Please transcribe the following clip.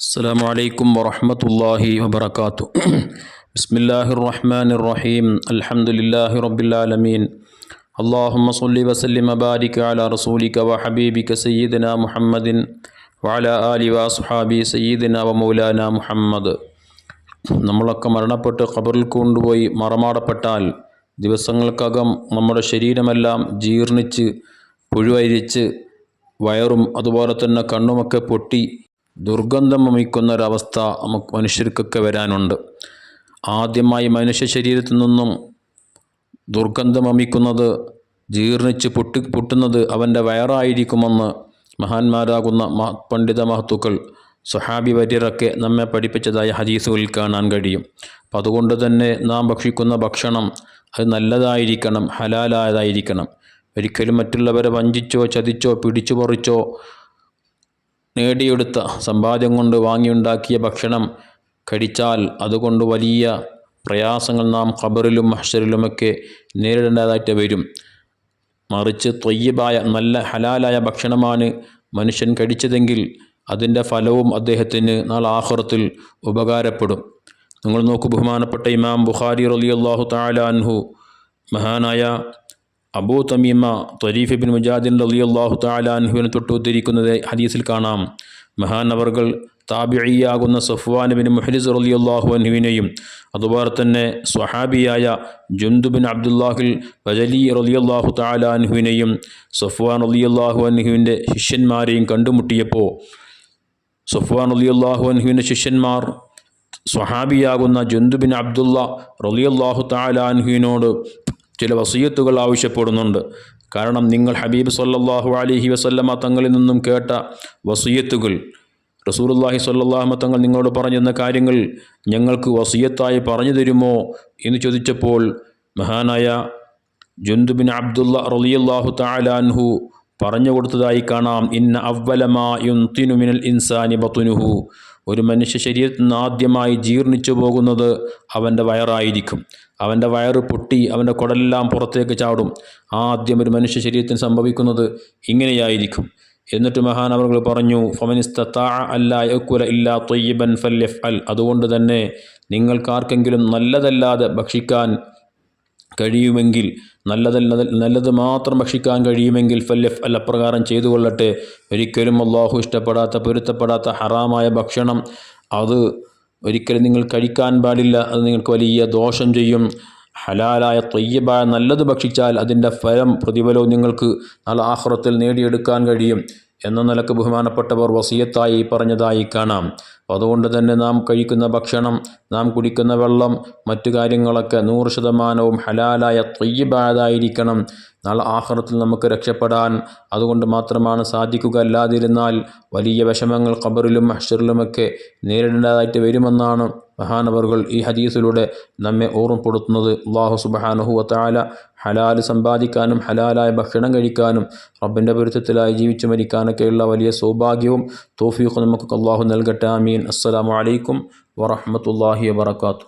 السلام عليكم ورحمة الله وبركاته بسم الله الرحمن الرحيم الحمد لله رب العالمين اللهم صل وسلم وبارك على رسولك وحبيبك سيدنا محمد وعلى آله وأصحابه سيدنا ومولانا محمد നമ്മളൊക്കെ മരണപ്പെട്ട് ഖബറിൽ കൊണ്ടുപോയി മറമാടപ്പെട്ടാൽ ദിവസങ്ങൾക്കകം നമ്മുടെ ശരീരമെല്ലാം ജീർണിച്ച് പുഴുവരിച്ച് വയറും അതുപോലെ തന്നെ കണ്ണുമൊക്കെ പൊട്ടി ദുർഗന്ധം വമിക്കുന്ന ഒരവസ്ഥ നമുക്ക് മനുഷ്യർക്കൊക്കെ വരാനുണ്ട്. ആദ്യമായി മനുഷ്യ ശരീരത്തിൽ നിന്നും ദുർഗന്ധം വമിക്കുന്നത് ജീർണിച്ച് പൊട്ടി പൊട്ടുന്നത് അവന്റെ വയറായിരിക്കുമെന്ന് മഹാന്മാരാകുന്ന മഹ പണ്ഡിത മഹത്തുക്കൾ സുഹാബി വര്യറൊക്കെ നമ്മെ പഠിപ്പിച്ചതായ ഹദീസുകളിൽ കാണാൻ കഴിയും. അപ്പം അതുകൊണ്ട് തന്നെ നാം ഭക്ഷിക്കുന്ന ഭക്ഷണം അത് നല്ലതായിരിക്കണം ഹലാലായതായിരിക്കണം. ഒരിക്കലും മറ്റുള്ളവരെ വഞ്ചിച്ചോ ചതിച്ചോ പിടിച്ചു പറിച്ചോ നേടിയെടുത്ത സമ്പാദ്യം കൊണ്ട് വാങ്ങിയുണ്ടാക്കിയ ഭക്ഷണം കഴിച്ചാൽ അതുകൊണ്ട് വലിയ പ്രയാസങ്ങൾ നാം ഖബറിലും മഹ്ഷറിലുമൊക്കെ നേരിടേണ്ടതായിട്ട് വരും. മറിച്ച് തൊയ്യബായ നല്ല ഹലാലായ ഭക്ഷണമാണ് മനുഷ്യൻ കഴിച്ചതെങ്കിൽ അതിന്റെ ഫലവും അദ്ദേഹത്തിന് നാളെ ആഹ്റത്തിൽ ഉപകാരപ്പെടും. നിങ്ങൾ നോക്കൂ ബഹുമാനപ്പെട്ട ഇമാം ബുഖാരി റലിയല്ലാഹു താലാൻഹു മഹാനായ അബൂ തമീമ ത്വരീഫ് ബിൻ മുജാദിൻ റലിയല്ലാഹു താലാൻഹുവിന് തൊട്ടുത്തിരിക്കുന്നത് ഹദീസിൽ കാണാം. മഹാനവറുകൾ താബിഴിയാകുന്ന സഫ്വാൻ ബിൻ മുഹലിസ് റലിയല്ലാഹു അൻഹുവിനെയും അതുപോലെ തന്നെ സ്വഹാബിയായ ജുന്ദു ബിൻ അബ്ദുല്ലാഹിൽ വജലി റലിയല്ലാഹു താലാൻഹുവിനെയും സഫ്വാൻ റലിയല്ലാഹു അൻഹുവിന്റെ ശിഷ്യന്മാരെയും കണ്ടുമുട്ടിയപ്പോൾ സഫ്വാൻ റലിയല്ലാഹു അൻഹുവിന്റെ ശിഷ്യന്മാർ സ്വഹാബിയാകുന്ന ജുന്ദു ബിൻ അബ്ദുള്ള റലിയല്ലാഹു താലാൻഹുവിനോട് ചില വസീയത്തുകൾ ആവശ്യപ്പെടുന്നുണ്ട്. കാരണം നിങ്ങൾ ഹബീബ് സല്ലാഹു അലഹി വസല്ലമ തങ്ങളിൽ നിന്നും കേട്ട വസീയത്തുകൾ റസൂലുല്ലാഹി സ്വല്ലാഹമ തങ്ങൾ നിങ്ങളോട് പറഞ്ഞെന്ന കാര്യങ്ങൾ ഞങ്ങൾക്ക് വസീയത്തായി പറഞ്ഞു തരുമോ എന്ന് ചോദിച്ചപ്പോൾ മഹാനായ ജുന്ദുബിൻ അബ്ദുള്ള റലിയല്ലാഹു താലാൻഹു പറഞ്ഞു കൊടുത്തതായി കാണാം. ഇന്ന അവലമായും മിനൽ ഇൻസാനി ബത്തുനുഹു ഒരു മനുഷ്യ ശരീരത്തിൽ നിന്ന് ആദ്യമായി ജീർണിച്ചു പോകുന്നത് അവന്റെ വയറായിരിക്കും. അവന്റെ വയറ് പൊട്ടി അവന്റെ കുടലെല്ലാം പുറത്തേക്ക് ചാടും. ആദ്യം ഒരു മനുഷ്യ ശരീരത്തിന് സംഭവിക്കുന്നത് ഇങ്ങനെയായിരിക്കും. എന്നിട്ട് മഹാനവറുകൾ പറഞ്ഞു ഫമനിസ്തത്താ അല്ല ഇല്ലാ തൊയ്യബൻ ഫൽ എഫ് അൽ അതുകൊണ്ട് തന്നെ നിങ്ങൾക്കാർക്കെങ്കിലും നല്ലതല്ലാതെ ഭക്ഷിക്കാൻ കഴിയുമെങ്കിൽ നല്ലതൽ നല്ലത് മാത്രം ഭക്ഷിക്കാൻ കഴിയുമെങ്കിൽ ഫല്ലഫ് അല്ല പ്രകാരം ചെയ്തു കൊള്ളട്ടെ. ഒരിക്കലും അള്ളാഹു ഇഷ്ടപ്പെടാത്ത പൊരുത്തപ്പെടാത്ത ഹറാമായ ഭക്ഷണം അത് ഒരിക്കലും നിങ്ങൾ കഴിക്കാൻ പാടില്ല. അത് നിങ്ങൾക്ക് വലിയ ദോഷം ചെയ്യും. ഹലാലായ തൊയ്യബായ നല്ലത് ഭക്ഷിച്ചാൽ അതിന്റെ ഫലം പ്രതിഫലവും നിങ്ങൾക്ക് നല്ല ആഹ്റത്തിൽ നേടിയെടുക്കാൻ കഴിയും. എന്ന നിലയ്ക്ക് ബഹുമാനപ്പെട്ടവർ വസീയത്തായി പറഞ്ഞതായി കാണാം. അതുകൊണ്ട് തന്നെ നാം കഴിക്കുന്ന ഭക്ഷണം നാം കുടിക്കുന്ന വെള്ളം മറ്റു കാര്യങ്ങളൊക്കെ നൂറ് ശതമാനവും ഹലാലായ തൊയ്യബായതായിരിക്കണം നാളെ ആഹ്റത്തിൽ നമുക്ക് രക്ഷപ്പെടാൻ അതുകൊണ്ട് മാത്രമാണ് സാധിക്കുക. അല്ലാതിരുന്നാൽ വലിയ വിഷമങ്ങൾ ഖബറിലും അഷറിലുമൊക്കെ നേരിടേണ്ടതായിട്ട് വരുമെന്നാണ് മഹാനവറുകൾ ഈ ഹദീസിലൂടെ നമ്മെ ഓർമ്മപ്പെടുത്തുന്നത്. അള്ളാഹു സുബാനുഹുവത്താല ഹലാൽ സമ്പാദിക്കാനും ഹലാലായ ഭക്ഷണം കഴിക്കാനും റബ്ബിന്റെ പൊരുത്തത്തിലായി ജീവിച്ചു മരിക്കാനൊക്കെയുള്ള വലിയ സൗഭാഗ്യവും തോഫീഖും നമുക്ക് അള്ളാഹു നൽകട്ടെ. ആമീൻ. അസ്സലാമു അലൈക്കും വറഹമത്തല്ലാഹി വാത്തു